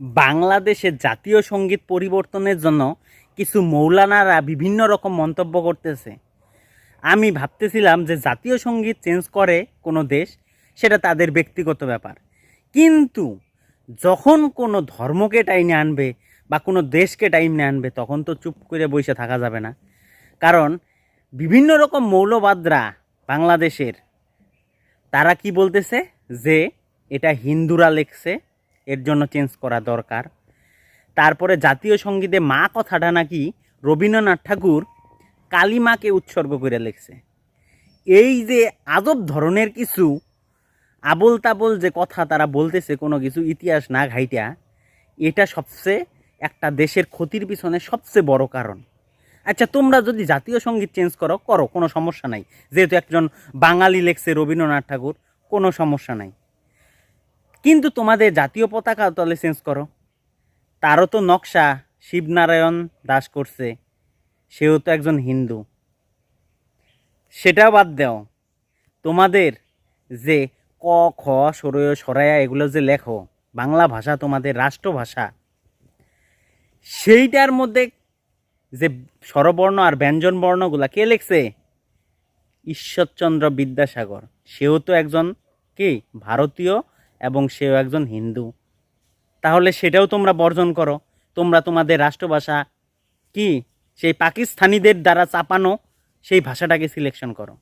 বাংলাদেশের জাতীয় সংগীত পরিবর্তনের জন্য কিছু মৌলানারা বিভিন্ন রকম মন্তব্য করতেছে। আমি ভাবতেছিলাম যে জাতীয় সংগীত চেঞ্জ করে কোনো দেশ, সেটা তাদের ব্যক্তিগত ব্যাপার। কিন্তু যখন কোনো ধর্মকে টাইনে আনবে বা কোনো দেশকে টাইমে আনবে, তখন তো চুপ করে বসে থাকা যাবে না। কারণ বিভিন্ন রকম মৌলবাদরা বাংলাদেশের, তারা কি বলতেছে? যে এটা হিন্দুরা লেখছে এর জন্য চেঞ্জ করা দরকার। তারপরে জাতীয় সঙ্গীতে মা কথাটা নাকি রবীন্দ্রনাথ ঠাকুর কালী মাকে উৎসর্গ করে লিখছে। এই যে আজব ধরনের কিছু আবল তাবল যে কথা তারা বলতেছে, কোনো কিছু ইতিহাস না ঘাইটা, এটা সবচেয়ে একটা দেশের ক্ষতির পিছনে সবচেয়ে বড় কারণ। আচ্ছা তোমরা যদি জাতীয় সংগীত চেঞ্জ করো করো, কোনো সমস্যা নাই। যেহেতু একজন বাঙালি লেখছে রবীন্দ্রনাথ ঠাকুর, কোনো সমস্যা নাই। কিন্তু তোমাদের জাতীয় পতাকা তাহলে চেঞ্জ করো। তারও তো নকশা, শিবনারায়ণ দাস করছে, সেও তো একজন হিন্দু। সেটাও বাদ দাও। তোমাদের যে ক, খ, সরয়, সরায়া এগুলো যে লেখো, বাংলা ভাষা তোমাদের রাষ্ট্রভাষা, সেইটার মধ্যে যে স্বরবর্ণ আর ব্যঞ্জন বর্ণগুলা, কে লিখছে? ঈশ্বরচন্দ্র বিদ্যাসাগর। সেও তো একজন কি? ভারতীয় এবং সেও একজন হিন্দু। তাহলে সেটাও তোমরা বর্জন করো। তোমরা তোমাদের রাষ্ট্রভাষা কি? সেই পাকিস্তানিদের দ্বারা চাপানো সেই ভাষাটাকে সিলেকশন করো।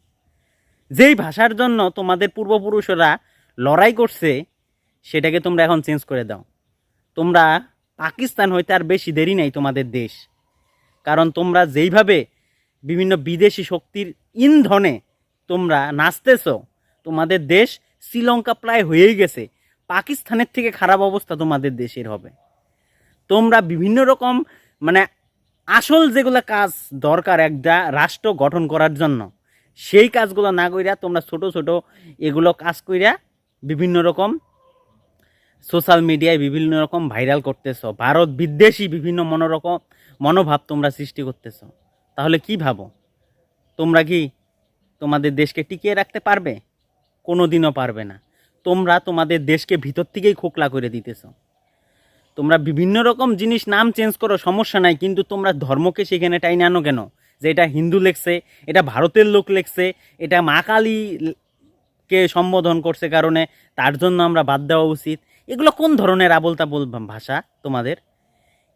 যেই ভাষার জন্য তোমাদের পূর্বপুরুষরা লড়াই করছে, সেটাকে তোমরা এখন চেঞ্জ করে দাও। তোমরা পাকিস্তান হইতে আর বেশি দেরি নাই তোমাদের দেশ। কারণ তোমরা যেইভাবে বিভিন্ন বিদেশি শক্তির ইন্ধনে তোমরা নাচতেছো, তোমাদের দেশ শ্রীলঙ্কা প্রায় হয়েই গেছে। পাকিস্তানের থেকে খারাপ অবস্থা তোমাদের দেশের হবে। তোমরা বিভিন্ন রকম মানে আসল যেগুলো কাজ দরকার একটা রাষ্ট্র গঠন করার জন্য, সেই কাজগুলো না কইরা তোমরা ছোট ছোট এগুলো কাজ কইরা বিভিন্ন রকম সোশ্যাল মিডিয়ায় বিভিন্ন রকম ভাইরাল করতেছ। ভারত বিদ্বেষী বিভিন্ন মনোরকম মনোভাব তোমরা সৃষ্টি করতেছো। তাহলে কি ভাবো? তোমরা কি তোমাদের দেশকে টিকিয়ে রাখতে পারবে? কোনো দিনও পারবে না। তোমরা তোমাদের দেশকে ভিতর থেকেই খোকলা করে দিতেছো। তোমরা বিভিন্ন রকম জিনিস নাম চেঞ্জ করো, সমস্যা নাই, কিন্তু তোমরা ধর্মকে সেখানে টাইনে আনো কেন? যে এটা হিন্দু লেখছে, এটা ভারতের লোক লেখছে, এটা মা কালী কে সম্বোধন করছে কারণে তার জন্য আমরা বাদ দেওয়া উচিত। এগুলো কোন ধরনের আবল তাবল ভাষা তোমাদের?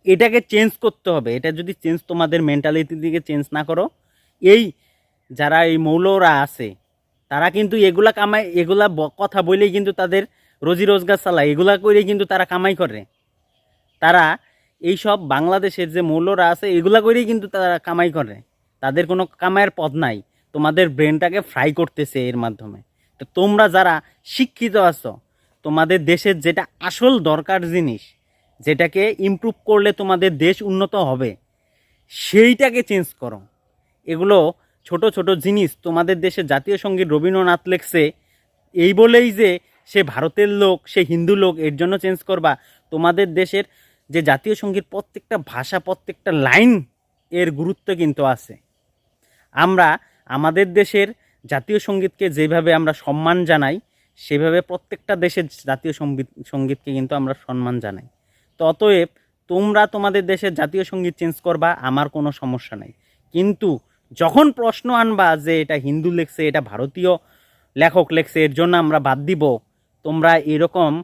এটাকে চেঞ্জ করতে হবে। এটা যদি চেঞ্জ তোমাদের মেন্টালিটির দিকে চেঞ্জ না করো, এই যারা এই মৌলরা আছে তারা কিন্তু এগুলা কামাই, এগুলা কথা বলেই কিন্তু তাদের রোজি রোজগার চালায়। এগুলা করেই কিন্তু তারা কামাই করে। তারা এই সব বাংলাদেশের যে মৌলরা আছে, এগুলা করেই কিন্তু তারা কামাই করে। তাদের কোনো কামাইয়ের পথ নাই। তোমাদের ব্রেনটাকে ফ্রাই করতেছে এর মাধ্যমে। তো তোমরা যারা শিক্ষিত আছো, তোমাদের দেশের যেটা আসল দরকার জিনিস, যেটাকে ইমপ্রুভ করলে তোমাদের দেশ উন্নত হবে, সেইটাকে চেঞ্জ করো। এগুলো ছোট ছোট জিনিস তোমাদের দেশে জাতীয় সংগীত রবীন্দ্রনাথ লেখছে, এই বলেই যে সে ভারতের লোক, সে হিন্দু লোক, এর জন্য চেঞ্জ করবা। তোমাদের দেশের যে জাতীয় সংগীত প্রত্যেকটা ভাষা, প্রত্যেকটা লাইন এর গুরুত্ব কিন্তু আছে। আমরা, আমাদের দেশের জাতীয় সঙ্গীতকে যেভাবে আমরা সম্মান জানাই, সেভাবে প্রত্যেকটা দেশের জাতীয় সংগীত, সঙ্গীতকে কিন্তু আমরা সম্মান জানাই। তো অতএব তোমরা তোমাদের দেশের জাতীয় সংগীত চেঞ্জ করবা, আমার কোনো সমস্যা নাই। কিন্তু যখন প্রশ্ন আনবা যে এটা হিন্দু লেখছে, এটা ভারতীয় লেখক লেখছে, এর জন্য আমরা বাদ দিব, তোমরা এরকম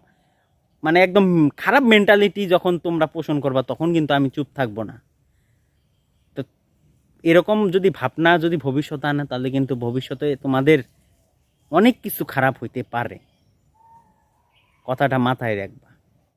মানে একদম খারাপ মেন্টালিটি যখন তোমরা পোষণ করবা, তখন কিন্তু আমি চুপ থাকব না। তো এরকম যদি ভাবনা যদি ভবিষ্যতে আনে, তাহলে কিন্তু ভবিষ্যতে তোমাদের অনেক কিছু খারাপ হইতে পারে। কথাটা মাথায় রাখবা।